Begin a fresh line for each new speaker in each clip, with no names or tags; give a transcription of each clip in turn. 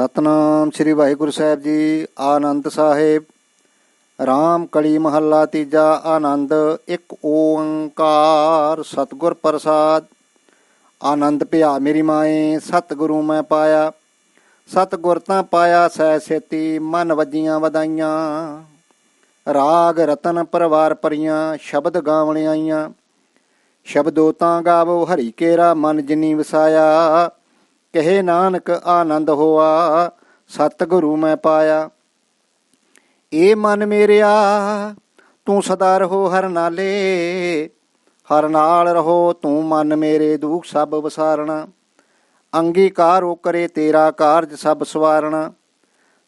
ਸਤਨਾਮ ਸ੍ਰੀ ਵਾਹਿਗੁਰੂ ਸਾਹਿਬ ਜੀ, ਆਨੰਦ ਸਾਹਿਬ। ਰਾਮ ਕਲੀ ਮਹੱਲਾ ਤੀਜਾ ਆਨੰਦ, ਇੱਕ ਓੰਕਾਰ ਸਤਿਗੁਰ ਪ੍ਰਸਾਦ। ਆਨੰਦ ਭਿਆ ਮੇਰੀ ਮਾਏ, ਸਤਿਗੁਰੂ ਮੈਂ ਪਾਇਆ। ਸਤਿਗੁਰ ਤਾਂ ਪਾਇਆ ਸੈ ਸੇਤੀ, ਮਨ ਵੱਜੀਆਂ ਵਧਾਈਆਂ। ਰਾਗ ਰਤਨ ਪਰਵਾਰ ਪਰੀਆਂ ਸ਼ਬਦ ਗਾਵਣ ਆਈਆਂ। ਸ਼ਬਦੋ ਤਾਂ ਗਾਵੋ, ਹਰੀ ਕੇਰਾ ਮਨ ਜਿਨੀ ਵਸਾਇਆ। ਕਹੇ ਨਾਨਕ ਆਨੰਦ ਹੋਆ, ਸਤਿਗੁਰੂ ਮੈਂ ਪਾਇਆ। ਏ ਮਨ ਮੇਰਿਆ, ਤੂੰ ਸਦਾ ਰਹੋ ਹਰ ਨਾਲੇ, ਹਰ ਨਾਲ ਰਹੋ ਤੂੰ ਮਨ ਮੇਰੇ ਦੁੱਖ ਸਭ ਵਿਸਾਰਣਾ। ਅੰਗੀਕਾਰੋ ਕਰੇ ਤੇਰਾ ਕਾਰਜ ਸਭ ਸਵਾਰਣਾ।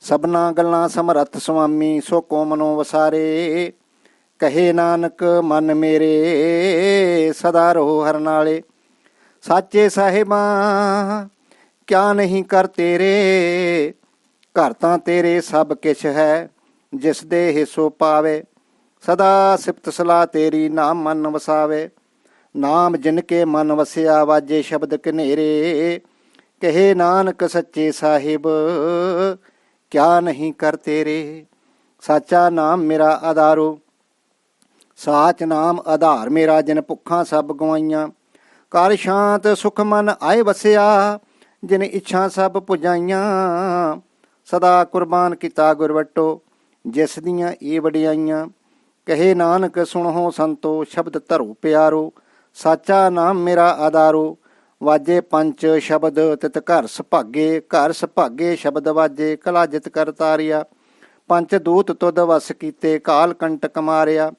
ਸਭਨਾ ਗੱਲਾਂ ਸਮਰੱਥ ਸੁਆਮੀ ਸੋ ਕੋ ਮਨੋ ਵਸਾਰੇ। ਕਹੇ ਨਾਨਕ, ਮਨ ਮੇਰੇ, ਸਦਾ ਰਹੋ ਹਰ ਨਾਲੇ। ਸਾਚੇ ਸਾਹਿਬਾਂ ਕਿਆ ਨਹੀਂ ਕਰ ਤੇਰੇ? ਘਰ ਤਾਂ ਤੇਰੇ ਸਭ ਕਿਛ ਹੈ, ਜਿਸ ਦੇ ਹਿੱਸੋ ਪਾਵੇ। ਸਦਾ ਸਿਫਤ ਸਲਾਹ ਤੇਰੀ ਨਾਮ ਮਨ ਵਸਾਵੇ। ਨਾਮ ਜਿਨ ਕੇ ਮਨ ਵਸਿਆ ਵਾਜੇ ਸ਼ਬਦ ਕਨੇਰੇ ਕਹੇ ਨਾਨਕ ਸੱਚੇ ਸਾਹਿਬ, ਕਿਆ ਨਹੀਂ ਕਰ ਤੇਰੇ? ਸਾਚਾ ਨਾਮ ਮੇਰਾ ਆਧਾਰੋ। ਸਾਚ ਨਾਮ ਆਧਾਰ ਮੇਰਾ, ਜਿਨ ਭੁੱਖਾਂ ਸਭ ਗਵਾਈਆਂ। ਕਰ ਸ਼ਾਂਤ ਸੁਖ ਮਨ ਆਏ ਵਸਿਆ। ਜਿਨ ਇੱਛਾ ਸਭ ਪੁਜਾਈਆਂ, ਸਦਾ ਕੁਰਬਾਨ ਕੀਤਾ ਗੁਰਵਟੋ ਜਿਸ ਦੀਆਂ ਇਹ ਵਡਿਆਈਆਂ। ਕਹੇ ਨਾਨਕ, ਸੁਣੋ ਸੰਤੋ, ਸ਼ਬਦ ਧਰੋ ਪਿਆਰੋ, ਸਾਚਾ ਨਾਮ ਮੇਰਾ ਆਧਾਰੋ। ਵਾਜੇ ਪੰਜ ਸ਼ਬਦ, ਤਿਤ ਘਰ ਸੁਭਾਗੇ ਘਰ ਸੁਭਾਗੇ ਸ਼ਬਦ ਵਾਜੇ, ਕਲਾ ਜਿਤ ਕਰ ਤਾਰਿਆ। ਪੰਜ ਦੂਤ ਤੁਧ ਵਸ ਕੀਤੇ, ਕਾਲ ਕੰਟਕ ਮਾਰਿਆ।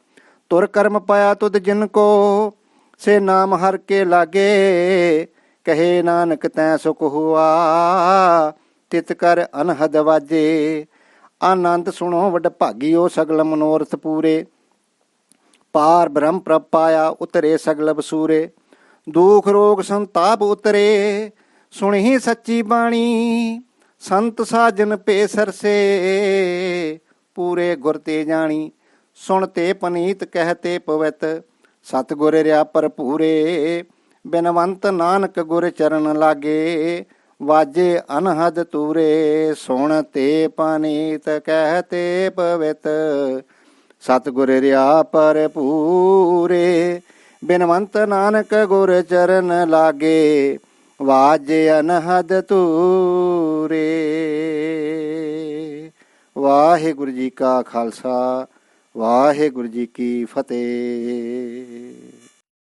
ਤੁਰ ਕਰਮ ਪਾਇਆ ਤੁਧ ਜਿਨ ਕੋ, ਸੇ ਨਾਮ ਹਰ ਕੇ ਲਾਗੇ ਕਹੇ ਨਾਨਕ ਤੈ ਸੁਖ ਹੁਆ, ਤਿਤ ਕਰ ਅਨਹਦ ਵਾਜੇ। ਆਨੰਦ ਸੁਣੋ ਵਡ ਭਾਗੀਓ ਸਗਲ ਮਨੋਰਥ ਪੂਰੇ। ਪਾਰ ਬ੍ਰਹਮ ਪ੍ਰਭ ਪਾਇਆ ਉਤਰੇ ਸਗਲ ਬਸੂਰੇ। ਦੁਖ ਰੋਗ ਸੰਤਾਪ ਉਤਰੇ ਸੁਣੀ ਸੱਚੀ ਬਾਣੀ, ਸੰਤ ਸਾਜਨ ਪੇ ਸਰਸੇ। ਪੂਰੇ ਗੁਰ ਤੇ ਜਾਣੀ, ਸੁਣ ਤੇ ਪਨੀਤ ਕਹਤੇ ਪਵਿੱਤ, ਸਤਿਗੁਰ ਰਿਆ ਭਰਪੂਰੇ। ਬਿਨਵੰਤ ਨਾਨਕ ਗੁਰ ਚਰਨ ਲਾਗੇ, ਵਾਜੇ ਅਨਹਦ ਤੂਰੇ, ਸੁਣ ਤੇ ਪਨੀਤ ਕਹਤੇ ਪਵਿਤ। ਸਤਿਗੁਰ ਰਿਆ ਭਰਪੂਰੇ, ਬਿਨਵੰਤ ਨਾਨਕ ਗੁਰ ਚਰਨ ਲਾਗੇ, ਵਾਜੇ ਅਨਹਦ ਤੂਰੇ। ਵਾਹਿਗੁਰੂ ਜੀ ਕਾ ਖਾਲਸਾ, ਵਾਹਿਗੁਰੂ ਜੀ ਕੀ ਫਤਿਹ।